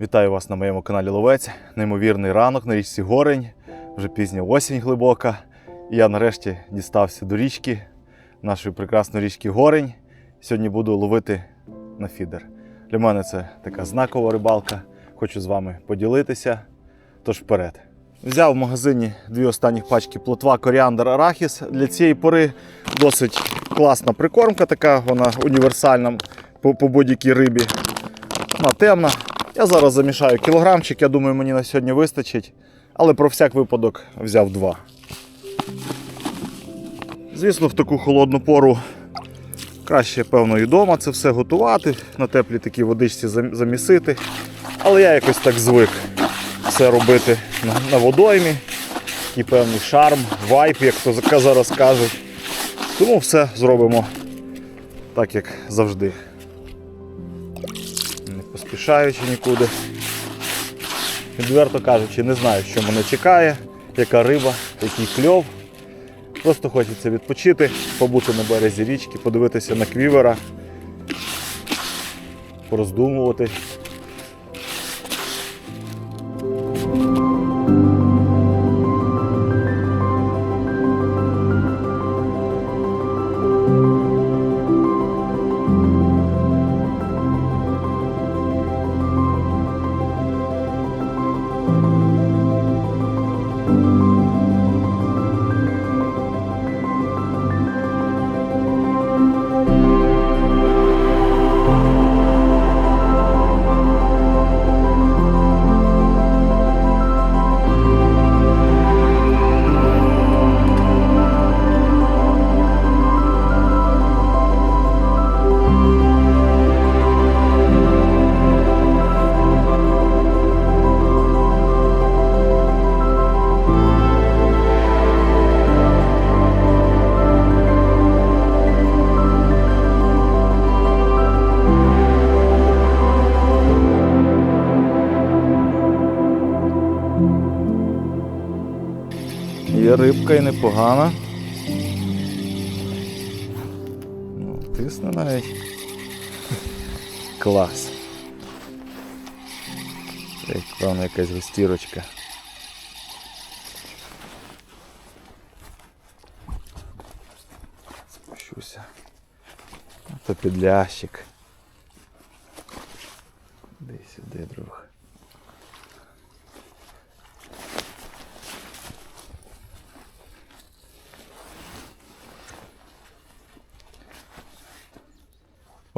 Вітаю вас на моєму каналі Ловець. Неймовірний ранок на річці Горень, вже пізня осінь глибока. І я нарешті дістався до річки, нашої прекрасної річки Горень. Сьогодні буду ловити на фідер. Для мене це така знакова рибалка. Хочу з вами поділитися. Тож вперед. Взяв в магазині дві останні пачки плотва, коріандр, арахіс. Для цієї пори досить класна прикормка, така вона універсальна по, по будь-якій рибі. Вона темна. Я зараз замішаю кілограмчик, я думаю, мені на сьогодні вистачить. Але про всяк випадок взяв два. Звісно, в таку холодну пору краще, певно, і вдома це все готувати, на теплій такій водичці замісити. Але я якось так звик все робити на, водоймі. Такий певний шарм, вайп, як то зараз кажуть. Тому все зробимо так, як завжди поспішаючи нікуди. Відверто кажучи, не знаю, що мене чекає, яка риба, який кльов. Просто хочеться відпочити, побути на березі річки, подивитися на квівера, пороздумувати. Є рибка і непогана. Ну, тисне навіть. Клас. Як певно якась гостірочка. Спущуся. Це підлящик. Де сюди, друг.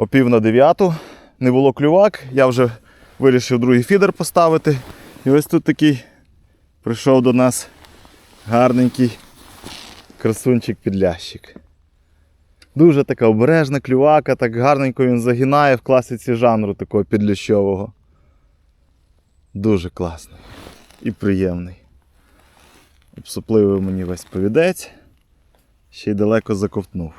о пів на дев'яту. Не було клювак, я вже вирішив другий фідер поставити. І ось тут такий прийшов до нас гарненький красунчик-підлящик. Дуже така обережна клювака, так гарненько він загинає в класиці жанру такого підлящового. Дуже класний і приємний. Обсупливий мені весь повідець, ще й далеко заковтнув.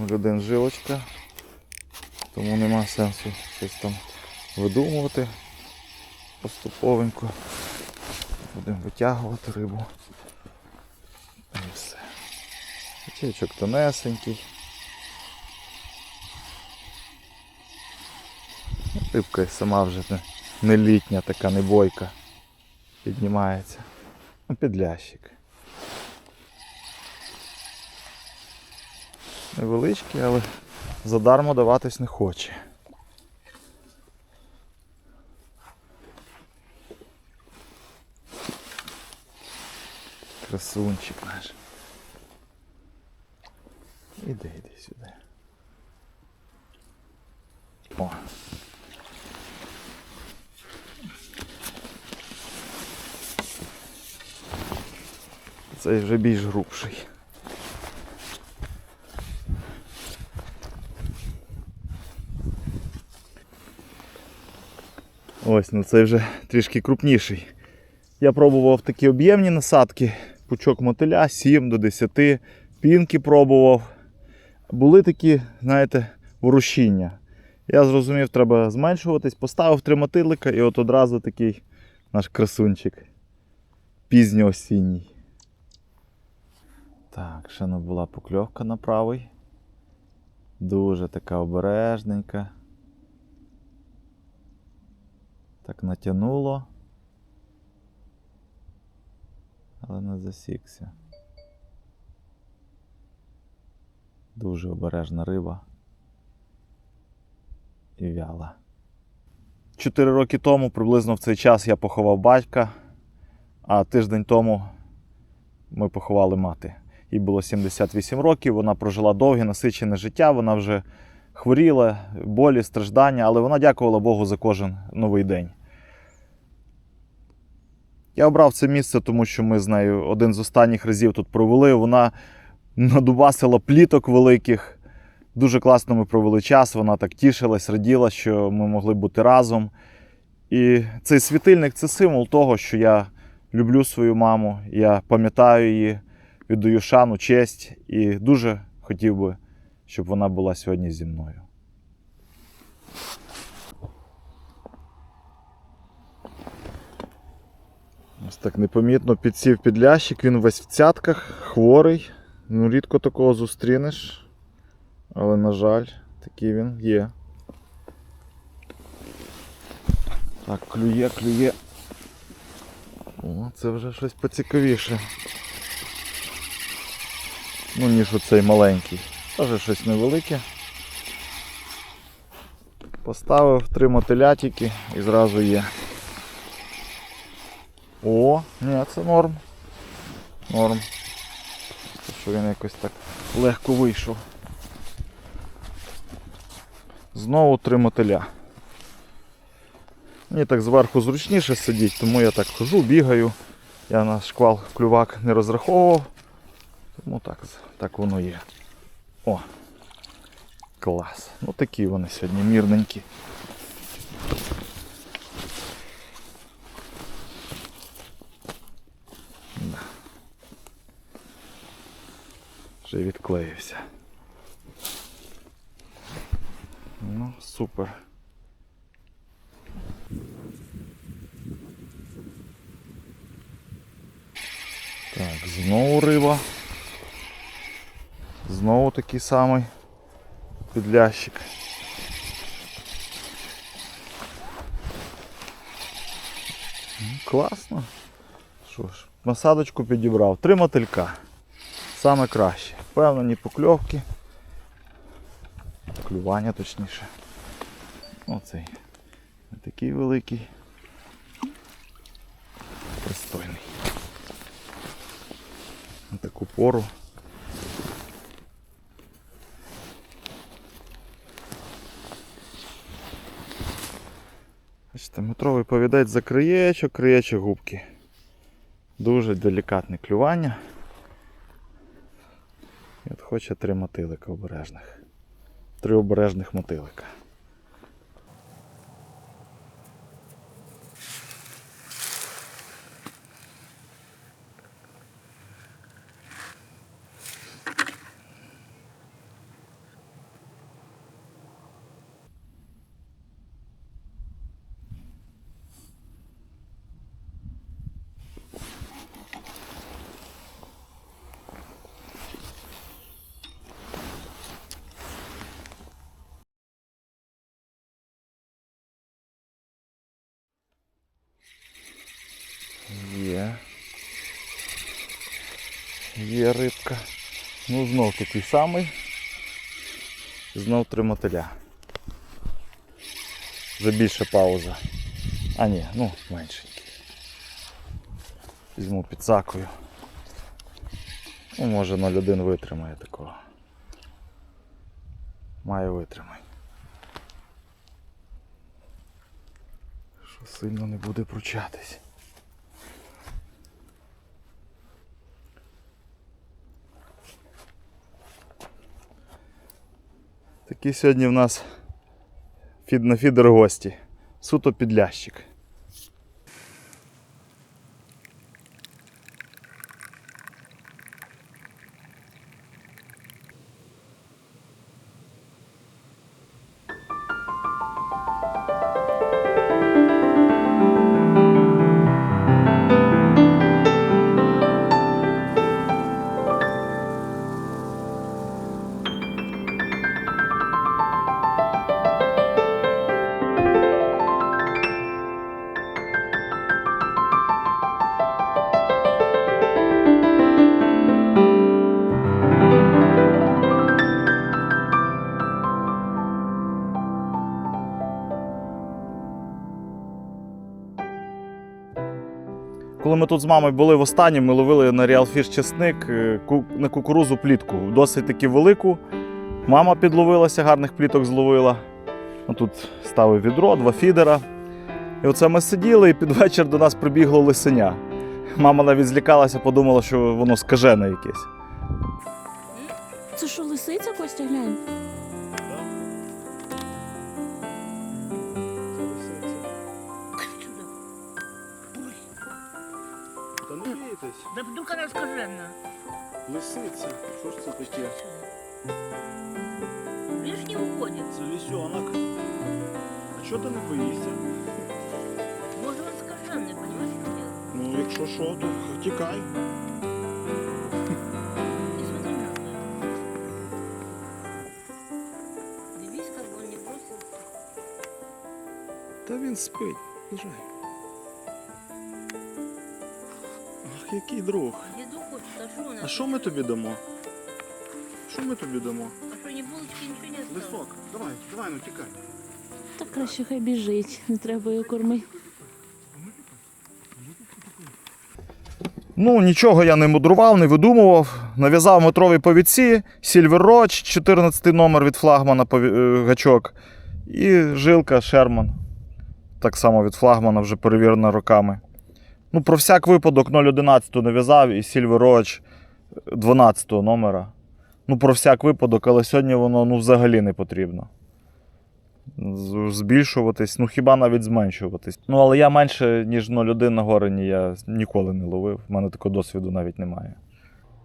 У людей жилочка, тому нема сенсу щось там видумувати поступовенько. Будемо витягувати рибу. І все. Ячейчок тонесенький. Рибка сама вже не, не літня, така не бойка. Піднімається. Ну, Підлящик. Невеличкий, але задармо даватись не хоче. Красунчик наш. Іди, іди сюди. О. Цей вже більш грубший. Ось, ну це вже трішки крупніший. Я пробував такі об'ємні насадки, пучок мотиля 7 до 10, пінки пробував. Були такі, знаєте, ворушіння. Я зрозумів, треба зменшуватись, поставив три мотилика і от одразу такий наш красунчик. Пізньоосінній. Так, ще не була покльовка на правий. Дуже така обережненька. Так натягнуло. Але не засікся. Дуже обережна риба. І вяла. Чотири роки тому, приблизно в цей час, я поховав батька, а тиждень тому ми поховали мати. Їй було 78 років, вона прожила довге, насичене життя, вона вже хворіла, болі, страждання, але вона дякувала Богу за кожен новий день. Я обрав це місце, тому що ми з нею один з останніх разів тут провели. Вона надубасила пліток великих. Дуже класно ми провели час. Вона так тішилась, раділа, що ми могли бути разом. І цей світильник це символ того, що я люблю свою маму, я пам'ятаю її, віддаю шану, честь і дуже хотів би, щоб вона була сьогодні зі мною. Ось так непомітно підсів під лящик, він весь в цятках, хворий. Ну, рідко такого зустрінеш. Але, на жаль, такий він є. Так, клює, клює. О, це вже щось поцікавіше. Ну, ніж оцей маленький. Теж щось невелике. Поставив три мотилятики і зразу є. О, ні, це норм. Норм. Що він якось так легко вийшов. Знову три мотиля. Мені так зверху зручніше сидіть, тому я так хожу, бігаю. Я на шквал клювак не розраховував. Тому так, так воно є. О! Клас. Ну такі вони сьогодні мірненькі. Да. Вже відклеївся. Ну, супер. Так, знову риба. Знову такий самий підлящик. Класно. Що ж, насадочку підібрав. Три мотилька. Саме краще. Впевнені покльовки. Клювання точніше. Оцей. Не такий великий. Пристойний. На таку пору. Метровий повідець за криєчок, краєчок губки. Дуже делікатне клювання. І от хоче три мотилика обережних. Три обережних мотилика. Є. Є рибка. Ну знов такий самий. Знов три мотиля. Вже більше пауза. А ні, ну меншенький. Візьму під сакою. Ну, може 0,1 витримає такого. Має витримати. Що сильно не буде пручатись. Такі сьогодні в нас фід на фідер гості. Суто підлящик. Коли ми тут з мамою були в останнє, ми ловили на Real чесник е, на кукурузу плітку. Досить таки велику. Мама підловилася, гарних пліток зловила. Тут ставив відро, два фідера. І оце ми сиділи, і під вечір до нас прибігло лисеня. Мама навіть злякалася, подумала, що воно скажене якесь. Це що, лисиця, Костя, глянь? Да вдруг она скажена. лисиця. Що ж це таке? Видишь, не уходит. Це лісьонок. А чого ти не боїшся? Может, он скаженный, понимаешь, что дело? Ну, якщо що, то тікай. Не смотри на это. Дивись, как бы он не бросил. Та він спить. Лежай. Який друг. Еду хочет, а что у? А що ми тобі дамо? Що ми тобі дамо? А что, не булочки, ничего не осталось? Лисок, давай, давай, ну тікай. Так краще хай біжить, не треба його кормити. Ну, нічого я не мудрував, не видумував. Нав'язав метрові повідці, Silver Roach, 14 номер від флагмана е, гачок. І жилка Шерман. Так само від флагмана вже перевірена роками. Ну, про всяк випадок 0,11 нав'язав і Silver Roach 12 номера. Ну, про всяк випадок, але сьогодні воно ну, взагалі не потрібно. Збільшуватись, ну хіба навіть зменшуватись. Ну, але я менше, ніж 0,1 на горені я ніколи не ловив. У мене такого досвіду навіть немає.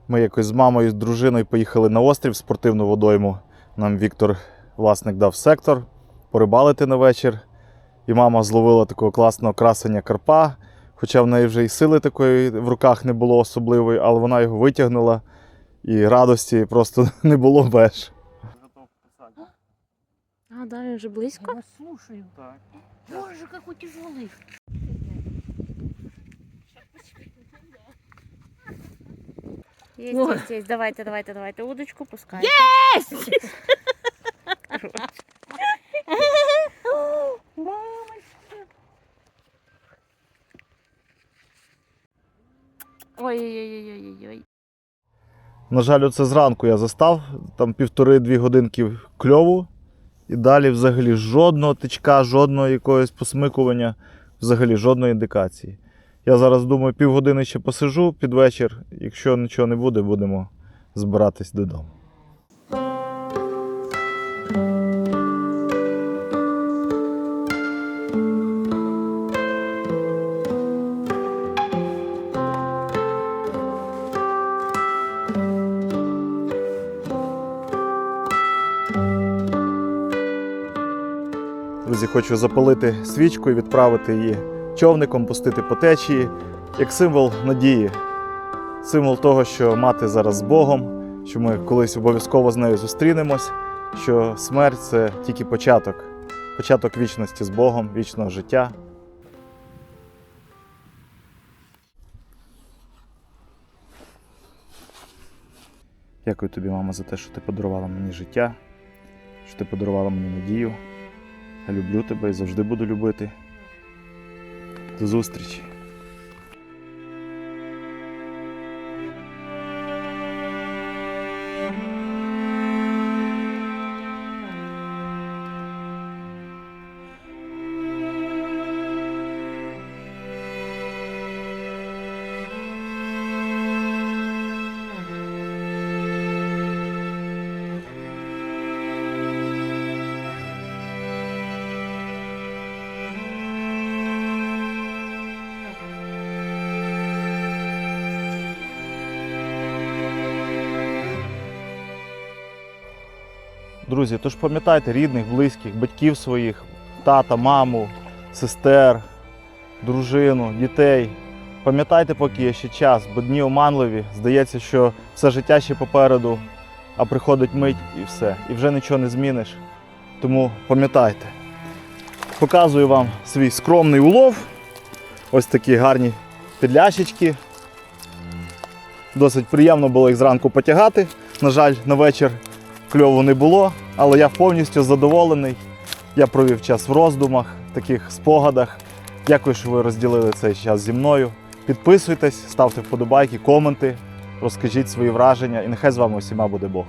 Ми якось з мамою, з дружиною поїхали на острів в спортивну водойму. Нам Віктор, власник, дав сектор порибалити на вечір. І мама зловила такого класного красення карпа. Хоча в неї вже і сили такої в руках не було особливої, але вона його витягнула і радості просто не було меж. А, да, він вже близько. Я вас слушаю. Боже, какой тяжелый. Есть, есть, есть. Давайте, давайте, давайте. Удочку пускай. Ой-ой-ой-ой-ой-ой. На жаль, оце зранку я застав, там півтори-дві годинки кльову, і далі взагалі жодного тичка, жодного якогось посмикування, взагалі жодної індикації. Я зараз думаю, півгодини ще посижу під вечір. Якщо нічого не буде, будемо збиратись додому. Хочу запалити свічку і відправити її човником, пустити по течії, як символ надії, символ того, що мати зараз з Богом, що ми колись обов'язково з нею зустрінемось, що смерть це тільки початок, початок вічності з Богом, вічного життя. Дякую тобі, мама, за те, що ти подарувала мені життя, що ти подарувала мені надію. Люблю тебе і завжди буду любити. До зустрічі. Друзі, тож пам'ятайте рідних, близьких, батьків своїх, тата, маму, сестер, дружину, дітей. Пам'ятайте, поки є ще час, бо дні оманливі. Здається, що все життя ще попереду, а приходить мить і все. І вже нічого не зміниш. Тому пам'ятайте. Показую вам свій скромний улов. Ось такі гарні підлящички. Досить приємно було їх зранку потягати. На жаль, на вечір кльову не було, але я повністю задоволений. Я провів час в роздумах, таких спогадах. Дякую, що ви розділили цей час зі мною. Підписуйтесь, ставте вподобайки, коменти, розкажіть свої враження, і нехай з вами усіма буде Бог.